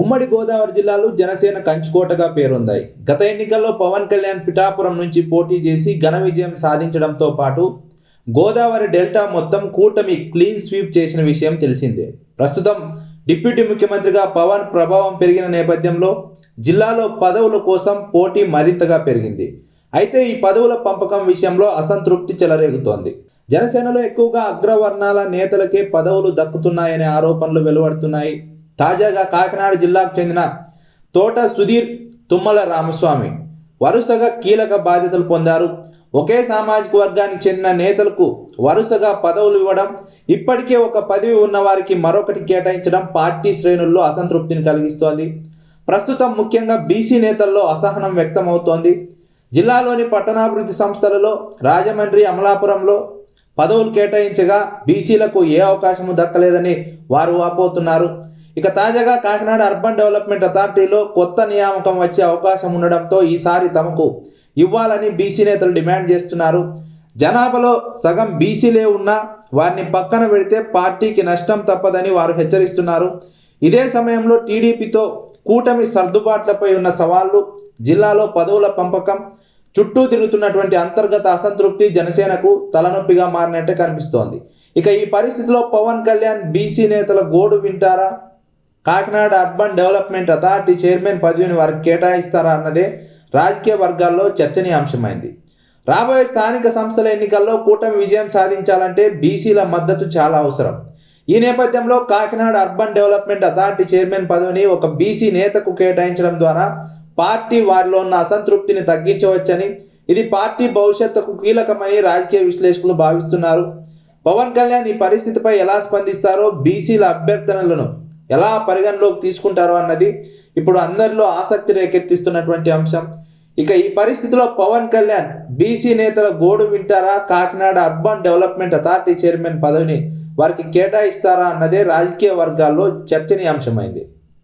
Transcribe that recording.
ఉమ్మడి గోదావరి జిల్లాలో జనసేన కంచుకోటగా పేరొందాయి. గత ఎన్నికల్లో పవన్ కళ్యాణ్ పిఠాపురం నుంచి పోటీ చేసి ఘన విజయం సాధించడంతో పాటు గోదావరి డెల్టా మొత్తం కూటమి క్లీన్ స్వీప్ చేసిన విషయం తెలిసిందే. ప్రస్తుతం డిప్యూటీ ముఖ్యమంత్రిగా పవన్ ప్రభావం పెరిగిన నేపథ్యంలో జిల్లాలో పదవుల కోసం పోటీ మరింతగా పెరిగింది. అయితే ఈ పదవుల పంపకం విషయంలో అసంతృప్తి చెలరేగుతోంది. జనసేనలో ఎక్కువగా అగ్రవర్ణాల నేతలకే పదవులు దక్కుతున్నాయనే ఆరోపణలు వెలువడుతున్నాయి. తాజాగా కాకినాడ జిల్లాకు చెందిన తోట సుధీర్ తుమ్మల రామస్వామి వరుసగా కీలక బాధ్యతలు పొందారు. ఒకే సామాజిక వర్గానికి చెందిన నేతలకు వరుసగా పదవులు ఇవ్వడం ఇప్పటికే ఒక పదవి ఉన్న వారికి మరొకటి కేటాయించడం పార్టీ శ్రేణుల్లో అసంతృప్తిని కలిగిస్తోంది. ప్రస్తుతం ముఖ్యంగా బీసీ నేతల్లో అసహనం వ్యక్తమవుతోంది. జిల్లాలోని పట్టణాభివృద్ధి సంస్థలలో రాజమండ్రి అమలాపురంలో పదవులు కేటాయించగా బీసీలకు ఏ అవకాశము దక్కలేదని వారు వాపోతున్నారు. ఇక తాజాగా కాకినాడ అర్బన్ డెవలప్మెంట్ అథారిటీలో కొత్త నియామకం వచ్చే అవకాశం ఉండడంతో ఈసారి తమకు ఇవ్వాలని బీసీ నేతలు డిమాండ్ చేస్తున్నారు. జనాభాలో సగం బీసీలే ఉన్నా వారిని పక్కన పెడితే పార్టీకి నష్టం తప్పదని వారు హెచ్చరిస్తున్నారు. ఇదే సమయంలో టీడీపీతో కూటమి సర్దుబాట్లపై ఉన్న సవాళ్ళు జిల్లాలో పదవుల పంపకం చుట్టూ తిరుగుతున్నటువంటి అంతర్గత అసంతృప్తి జనసేనకు తలనొప్పిగా మారినట్టే కనిపిస్తోంది. ఇక ఈ పరిస్థితిలో పవన్ కళ్యాణ్ బీసీ నేతల గోడు వింటారా? Kakinada urban development authority chairman పదవిని వారికి కేటాయిస్తారా అన్నదే రాజకీయ వర్గాల్లో చర్చనీయాంశమైంది. రాబోయే స్థానిక సంస్థల ఎన్నికల్లో కూటమి విజయం సాధించాలంటే బీసీల మద్దతు చాలా అవసరం. ఈ నేపథ్యంలో Kakinada urban development authority chairman పదవిని ఒక బీసీ నేతకు కేటాయించడం ద్వారా పార్టీ వారిలో ఉన్న అసంతృప్తిని తగ్గించవచ్చని ఇది పార్టీ భవిష్యత్తుకు కీలకమని రాజకీయ విశ్లేషకులు భావిస్తున్నారు. పవన్ కళ్యాణ్ ఈ పరిస్థితిపై ఎలా స్పందిస్తారో బీసీల అభ్యర్థనలను ఎలా పరిగణలోకి తీసుకుంటారు అన్నది ఇప్పుడు అందరిలో ఆసక్తి రేకెత్తిస్తున్నటువంటి అంశం. ఇక ఈ పరిస్థితిలో పవన్ కళ్యాణ్ బీసీ నేతల గోడు వింటారా? Kakinada urban development authority chairman పదవిని వారికి కేటాయిస్తారా? అన్నదే రాజకీయ వర్గాల్లో చర్చనీయాంశమైంది.